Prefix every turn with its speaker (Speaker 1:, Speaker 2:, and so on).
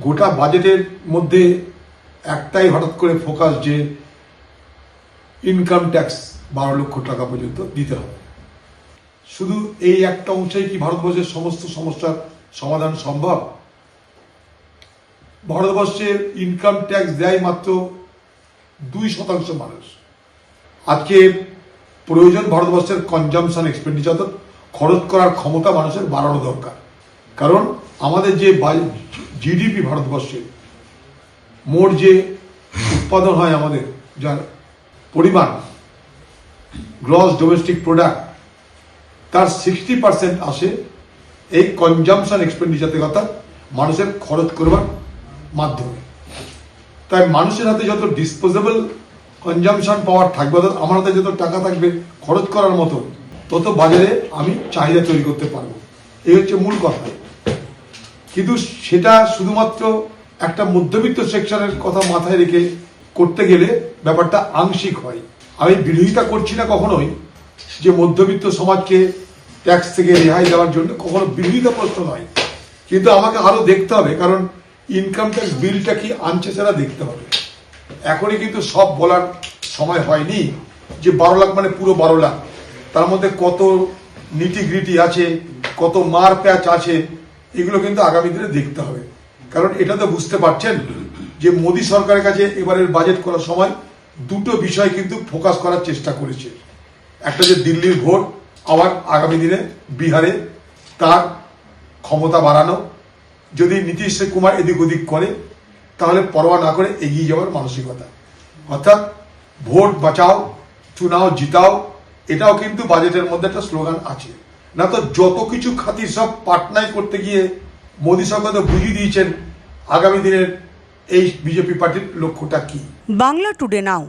Speaker 1: গোটা বাজেটের মধ্যে একটাই হঠাৎ করে ফোকাস যে ইনকাম ট্যাক্স বারো লক্ষ টাকা পর্যন্ত দিতে হবে। শুধু এই একটা অংশেই কি ভারতবর্ষের সমস্ত সমস্যার সমাধান সম্ভব? ভারতবর্ষের ইনকাম ট্যাক্স দেয় মাত্র দুই শতাংশ মানুষ। আজকে প্রয়োজন ভারতবর্ষের কনজামশন এক্সপেন্ডিচার খরচ করার ক্ষমতা মানুষের বাড়ানো দরকার। কারণ আমাদের যে জিডিপি ভারতবর্ষে মোট যে উৎপাদন হয় আমাদের, যার পরিমাণ গ্রস ডোমেস্টিক প্রোডাক্ট তার সিক্সটি পার্সেন্ট আসে এই কনজামশন এক্সপেন্ডিচার থেকে অর্থাৎ মানুষের খরচ করবার মাধ্যমে। তাই মানুষের হাতে যত ডিসপোজেবল কনজামশন পাওয়ার থাকবে, অর্থাৎ আমার হাতে যত টাকা থাকবে খরচ করার মতো, তত বাজারে আমি চাহিদা তৈরি করতে পারব। এই হচ্ছে মূল কথা। কিন্তু সেটা শুধুমাত্র একটা মধ্যবিত্ত সেকশনের কথা মাথায় রেখে করতে গেলে ব্যাপারটা আংশিক হয়। আমি বিরোধিতা করছি না কখনোই যে মধ্যবিত্ত সমাজকে ট্যাক্স থেকে রেহাই দেওয়ার জন্য, কখনো বিরোধিতা প্রশ্ন নয়। কিন্তু আমাকে আরও দেখতে হবে, কারণ ইনকাম ট্যাক্স বিলটা কি আনছে সেটা দেখতে হবে। এখনই কিন্তু সব বলার সময় হয়নি যে বারো লাখ মানে পুরো বারো লাখ। তার মধ্যে কত নিটি গ্রিটি আছে, কত মার প্যাচ আছে এগুলো কিন্তু আগামী দিনে দেখতে হবে। কারণ এটা তো বুঝতে পারছেন যে মোদী সরকারের কাছে এবারের বাজেট করার সময় দুটো বিষয় কিন্তু ফোকাস করার চেষ্টা করেছে। একটা যে দিল্লির ভোট, আবার আগামী দিনে বিহারে তার ক্ষমতা বাড়ানো। যদি নীতিশ কুমার এদিক ওদিক করে, তাহলে পরোয়া না করে এগিয়ে যাওয়ার মানসিকতা। অর্থাৎ ভোট বাঁচাও, চুনাও, জিতাও, এটাও কিন্তু বাজেটের মধ্যে একটা স্লোগান আছে। না তো যত কিছু খাতির সব পাটনায় করতে গিয়ে মোদী সরকার তো বুঝিয়ে দিয়েছেন, আগামী দিনের এই বিজেপি পার্টির লক্ষ্যটা কি?
Speaker 2: Bangla today now.